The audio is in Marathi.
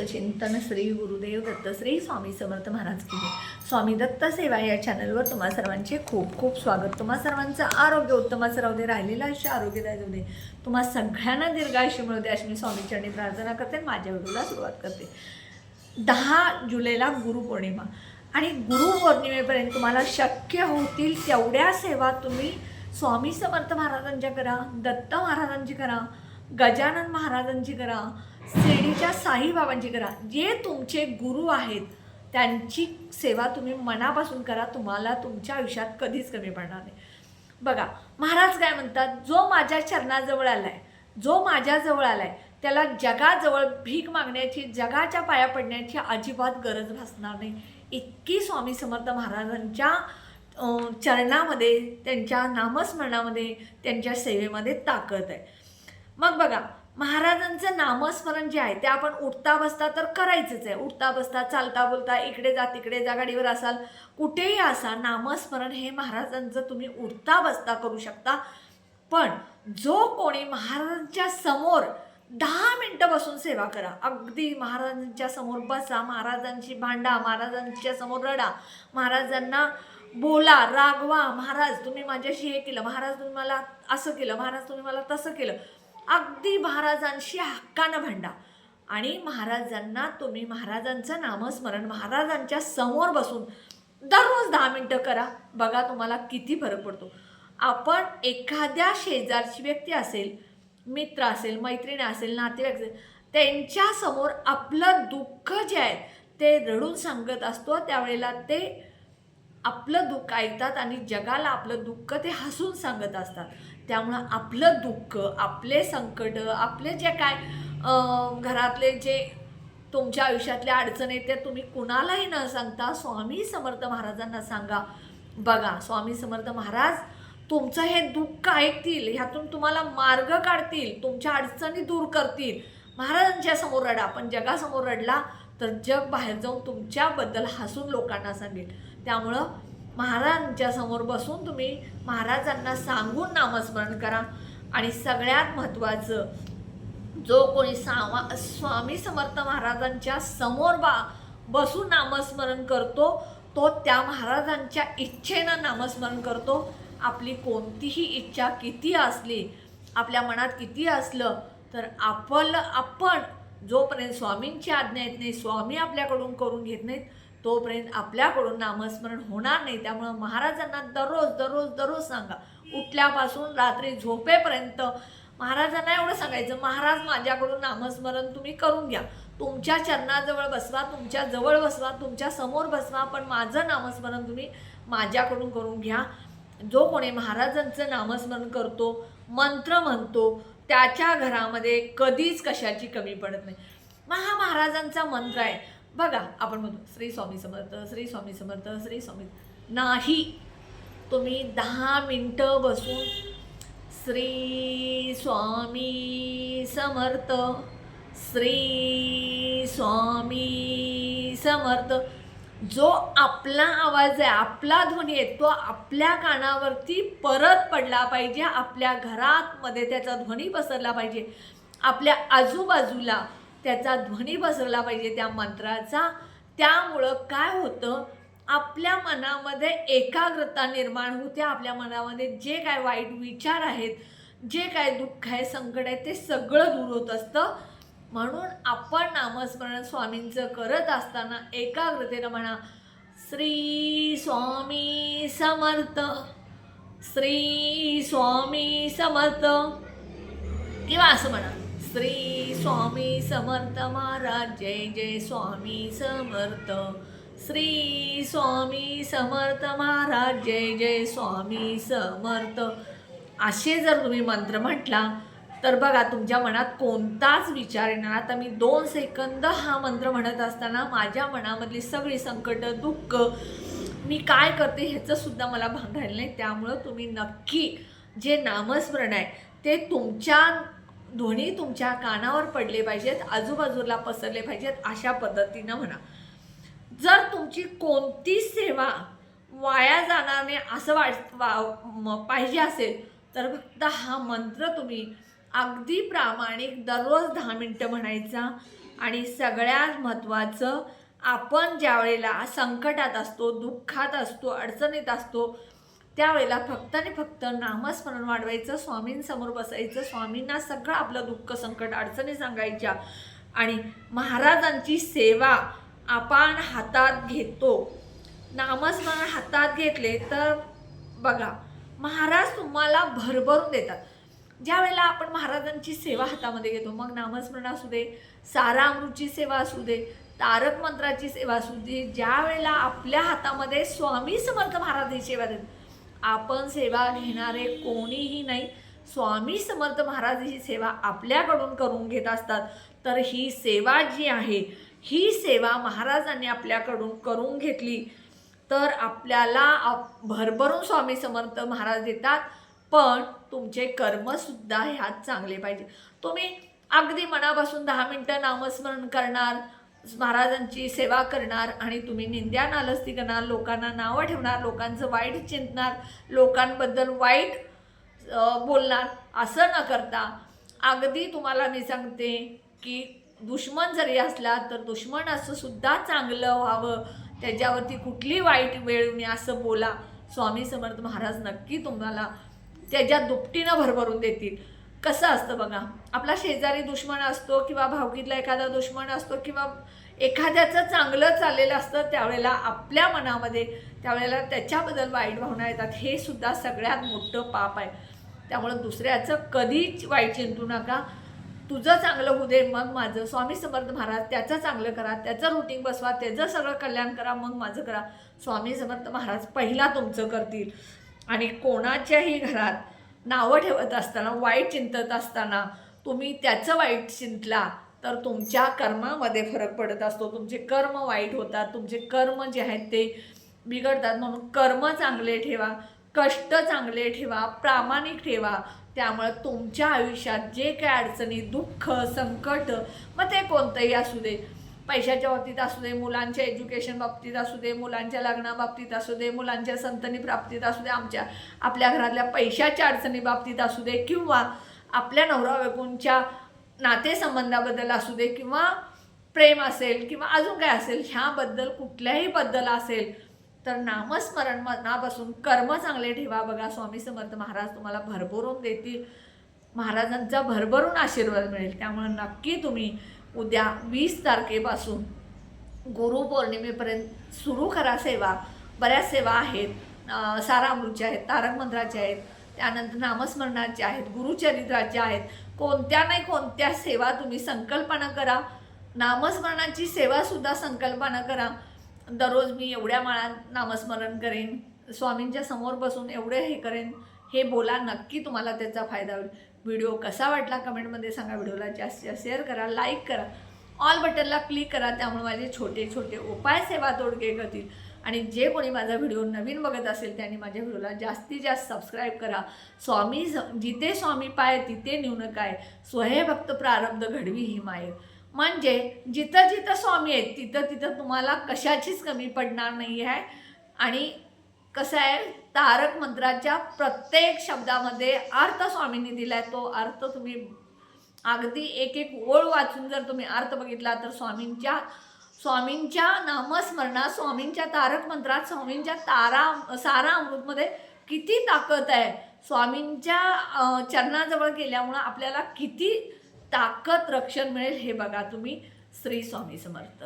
चिंतन श्री गुरुदेव दत्त श्री स्वामी समर्थ महाराज की स्वामी दत्त सेवा या चॅनलवर तुम्हा सर्वांचे खूप खूप स्वागत. तुम्हा सर्वांचं आरोग्य उत्तमच राहू दे राहिलेलं आयुष्य आरोग्यदायी जाऊ दे. तुम्हा सगळ्यांना दीर्घायुष्य मिळू दे अशी मी स्वामीचरणी प्रार्थना करते आणि माझ्या व्हिडिओला सुरुवात करते. दहा जुलैला गुरुपौर्णिमा आणि गुरुपौर्णिमेपर्यंत तुम्हाला शक्य होतील तेवढ्या सेवा तुम्ही स्वामी समर्थ महाराजांच्या करा दत्त महाराजांची करा. गजानन महाराजांची करा शिर्डीच्या साईबाबांची करा. जे तुमचे गुरु आहेत त्यांची सेवा तुम्ही मनापासून करा तुम्हाला तुमच्या आयुष्यात कधीच कमी पडणार नाही. बघा महाराज काय म्हणतात जो माझ्या चरणाजवळ आला आहे जो माझ्याजवळ आला आहे त्याला जगाजवळ भीक मागण्याची जगाच्या पाया पडण्याची अजिबात गरज भासणार नाही. इतकी स्वामी समर्थ महाराजांच्या चरणामध्ये त्यांच्या नामस्मरणामध्ये त्यांच्या सेवेमध्ये ताकद आहे. मग बघा महाराजांचं नामस्मरण जे आहे ते आपण उठता बसता तर करायचंच आहे. उठता बसता चालता बोलता इकडे जा तिकडे जा गाडीवर असाल कुठेही असाल नामस्मरण हे महाराजांचं तुम्ही उठता बसता करू शकता. पण जो कोणी महाराजांच्या समोर दहा मिनटं बसून सेवा करा अगदी महाराजांच्या समोर बसा महाराजांशी भांडा महाराजांच्या समोर रडा महाराजांना बोला रागवा महाराज तुम्ही माझ्याशी हे केलं महाराज तुम्ही मला असं केलं महाराज तुम्ही मला तसं केलं. अगदी महाराजांशी हक्कानं भांडा. आणि महाराजांना तुम्ही महाराजांचं नामस्मरण महाराजांच्या समोर बसून दररोज दहा मिनटं करा. बघा तुम्हाला किती फरक पडतो. आपण एखाद्या शेजारची व्यक्ती असेल मित्र असेल मैत्रीण असेल नातेवाईक असेल त्यांच्यासमोर आपलं दुःख जे आहे ते रडून सांगत असतो. त्यावेळेला ते आपलं दुःख ऐकतात आणि जगाला आपलं दुःख ते हसून सांगत असतात. त्यामुळं आपलं दुःख आपले संकट आपले जे काय घरातले जे तुमच्या आयुष्यातल्या अडचणी त्या तुम्ही कुणालाही न सांगता स्वामी समर्थ महाराजांना सांगा. बघा स्वामी समर्थ महाराज तुमचं हे दुःख ऐकतील ह्यातून तुम्हाला मार्ग काढतील तुमच्या अडचणी दूर करतील. महाराजांच्या समोर रडा पण जगासमोर रडला तर जग बाहेर जाऊन तुमच्याबद्दल हसून लोकांना सांगेल. त्यामुळं महाराजांच्या समोर बसून तुम्ही महाराजांना सांगून नामस्मरण करा. आणि सगळ्यात महत्त्वाचं जो कोणी सामा स्वामी समर्थ महाराजांच्या समोर बा बसून नामस्मरण करतो तो त्या महाराजांच्या इच्छेनं नामस्मरण करतो. आपली कोणतीही इच्छा किती असली आपल्या मनात किती असलं तर आपलं आपण जोपर्यंत स्वामींची आज्ञा येत नाही स्वामी आपल्याकडून करून घेत नाहीत तोपर्यंत आपल्याकडून नामस्मरण होणार नाही. त्यामुळं महाराजांना दररोज दररोज दररोज सांगा. उठल्यापासून रात्री झोपेपर्यंत महाराजांना एवढं सांगायचं महाराज माझ्याकडून नामस्मरण तुम्ही करून घ्या. तुमच्या चरणाजवळ बसवा तुमच्या जवळ बसवा तुमच्यासमोर बसवा पण माझं नामस्मरण तुम्ही माझ्याकडून करून घ्या. जो कोणी महाराजांचं नामस्मरण करतो मंत्र म्हणतो त्याच्या घरामध्ये कधीच कशाची कमी पडत नाही. मग हा महाराजांचा मंत्र आहे बघा आपण म्हणतो श्री स्वामी समर्थ श्री स्वामी समर्थ श्री स्वामी नाही. तुम्ही दहा मिनटं बसून श्री स्वामी समर्थ श्री स्वामी समर्थ जो आपला आवाज आहे आपला ध्वनी आहे तो आपल्या कानावरती परत पडला पाहिजे. आपल्या घरात मध्ये त्याचा ध्वनी पसरला पाहिजे. आपल्या आजूबाजूला त्याचा ध्वनी पसरला पाहिजे त्या मंत्राचा. त्यामुळं काय होतं? आपल्या मनामध्ये एकाग्रता निर्माण होते. आपल्या मनामध्ये जे काय वाईट विचार आहेत जे काय दुःख आहे संकट आहे ते सगळं दूर होत असतं. म्हणून आपण नामस्मरण स्वामींचं करत असताना एकाग्रतेनं म्हणा श्री स्वामी समर्थ श्री स्वामी समर्थ किंवा असं म्हणा. श्री स्वामी समर्थ महाराज जय जय स्वामी समर्थ. श्री स्वामी समर्थ महाराज जय जय स्वामी समर्थ. असे जर तुम्ही मंत्र म्हटला तर बघा तुमच्या मनात कोणताच विचार येणार आता मी दोन सेकंद हा मंत्र म्हणत असताना माझ्या मनामधली सगळी संकट दुःख मी काय करते ह्याचंसुद्धा मला भान राहिलं नाही. त्यामुळं तुम्ही नक्की जे नामस्मरण आहे ते तुमच्या ध्वनी तुमच्या कानावर पडले पाहिजेत आजूबाजूला पसरले पाहिजेत अशा पद्धतीनं म्हणा. जर तुमची कोणती सेवा वाया जाणार नाही असं वाट वा म- पाहिजे असेल तर फक्त हा मंत्र तुम्ही अगदी प्रामाणिक दररोज दहा मिनटं म्हणायचा आणि सगळ्यात महत्त्वाचं आपण ज्या वेळेला संकटात असतो दुःखात असतो अडचणीत असतो त्यावेळेला फक्त आणि फक्त नामस्मरण वाढवायचं स्वामींसमोर बसायचं स्वामींना सगळं आपलं दुःख संकट अडचणी सांगायच्या. आणि महाराजांची सेवा आपण हातात घेतो. नामस्मरण हातात घेतले तर बघा महाराज तुम्हाला भरभरून देतात. ज्या वेळेला आपण महाराजांची सेवा हातामध्ये घेतो मग नामस्मरण असू दे सारा अमृतची सेवा असू दे तारक मंत्राची सेवा असू दे ज्या वेळेला आपल्या हातामध्ये स्वामी समर्थ महाराज ही सेवा देतात आपण सेवा घेणारे कोणीही नाही. स्वामी समर्थ महाराज ही सेवा आपल्याकडून करून घेत असतात. तर ही सेवा जी आहे ही सेवा महाराजांनी आपल्याकडून करून घेतली. तर आपल्याला आप- भरभरून स्वामी समर्थ महाराज देतात पण तुमचे कर्मसुद्धा ह्यात चांगले पाहिजे. तुम्ही अगदी मनापासून दहा मिनटं नामस्मरण करणार महाराजांची सेवा करणार आणि तुम्ही निंद्या नालस्ती करणार लोकांना नावं ठेवणार लोकांचं वाईट चिंतणार लोकांबद्दल वाईट बोलणार असं न करता अगदी तुम्हाला मी सांगते की दुश्मन जरी असला तर दुश्मन असं सुद्धा चांगलं व्हावं. त्याच्यावरती कुठली वाईट वेळ मी असं बोला. स्वामी समर्थ महाराज नक्की तुम्हाला त्याच्या दुपटीनं भरभरून देतील. कसं असतं बघा? आपला शेजारी दुश्मन असतो किंवा भावकीतला एखादा दुश्मन असतो किंवा एखाद्याचं चांगलं चाललेलं असतं त्यावेळेला आपल्या मनामध्ये त्यावेळेला त्याच्याबद्दल वाईट भावना येतात. हे सुद्धा सगळ्यात मोठं पाप आहे. त्यामुळं दुसऱ्याचं कधीच वाईट चिंतू नका. तुझं चांगलं होऊ दे मग माझं. स्वामी समर्थ महाराज त्याचं चांगलं करा त्याचं रुटीन बसवा त्याचं सगळं कल्याण करा मग माझं करा. स्वामी समर्थ महाराज पहिला तुमचं करतील. आणि कोणाच्याही घरात नावं ठेवत असताना वाईट चिंतत असताना तुम्ही त्याचं वाईट चिंतला तर तुमच्या कर्मामध्ये फरक पडत असतो. तुमचे कर्म वाईट होतात तुमचे कर्म जे आहेत ते बिघडतात. म्हणून कर्म चांगले ठेवा कष्ट चांगले ठेवा प्रामाणिक ठेवा. त्यामुळे तुमच्या आयुष्यात जे काय अडचणी दुःख संकट मग ते कोणतंही असू दे पैशाच्या बाबतीत असू दे मुलांच्या एज्युकेशन बाबतीत असू दे मुलांच्या लग्नाबाबतीत असू दे मुलांच्या संतनी प्राप्तीत असू दे आमच्या आपल्या घरातल्या पैशाच्या अडचणी बाबतीत असू दे किंवा आपल्या नवरा बायकोंच्या नातेसंबंधाबद्दल असू दे किंवा प्रेम असेल किंवा अजून काय असेल ह्याबद्दल कुठल्याही बद्दल असेल तर नामस्मरण मनापासून कर्म चांगले ठेवा. बघा स्वामी समर्थ महाराज तुम्हाला भरभरून देतील. महाराजांचा भरभरून आशीर्वाद मिळेल. त्यामुळे नक्की तुम्ही उद्या वीस तारखेपासून गुरुपौर्णिमेपर्यंत सुरू करा सेवा. बऱ्याच सेवा आहेत. सारामृतच्या आहेत तारक मंत्राच्या आहेत त्यानंतर नामस्मरणाच्या आहेत गुरुचरित्राच्या आहेत. कोणत्या नाही कोणत्या सेवा तुम्ही संकल्पना करा. नामस्मरणाची सेवासुद्धा संकल्पना करा. दररोज मी एवढ्या माळा नामस्मरण करेन. स्वामींच्या समोर बसून एवढे हे करेन. हे बोला नक्की तुम्हाला त्याचा फायदा होईल. व्हिडिओ कसा वाटला कमेंटमध्ये सांगा. व्हिडिओला जास्त जास्त शेअर करा लाईक करा. ऑल बटनला क्लिक करा त्यामुळे माझे छोटे छोटे उपाय सेवा तोडगे करतील. आणि जे कोणी माझा व्हिडिओ नवीन बघत असेल त्यांनी माझ्या व्हिडिओला जास्तीत जास्त सबस्क्राईब करा. स्वामी स- जिथे स्वामी पाय तिथे न्यून काय. स्वहे भक्त प्रारब्ध घडवी ही माय. म्हणजे जिथं जिथं स्वामी आहेत तिथं तिथं तुम्हाला कशाचीच कमी पडणार नाही आहे आणि कसं आहे तारक मंत्राच्या प्रत्येक शब्दामध्ये अर्थ स्वामींनी दिलाय. तो अर्थ तुम्ही अगदी एक एक ओळ वाचून जर तुम्ही अर्थ बघितला तर स्वामींच्या स्वामींच्या नामस्मरणात स्वामींच्या तारक मंत्रात स्वामींच्या तारा सारा अमृतमध्ये किती ताकद आहे. स्वामींच्या चरणाजवळ गेल्यामुळं आपल्याला किती ताकद रक्षण मिळेल हे बघा तुम्ही. श्री स्वामी समर्थ.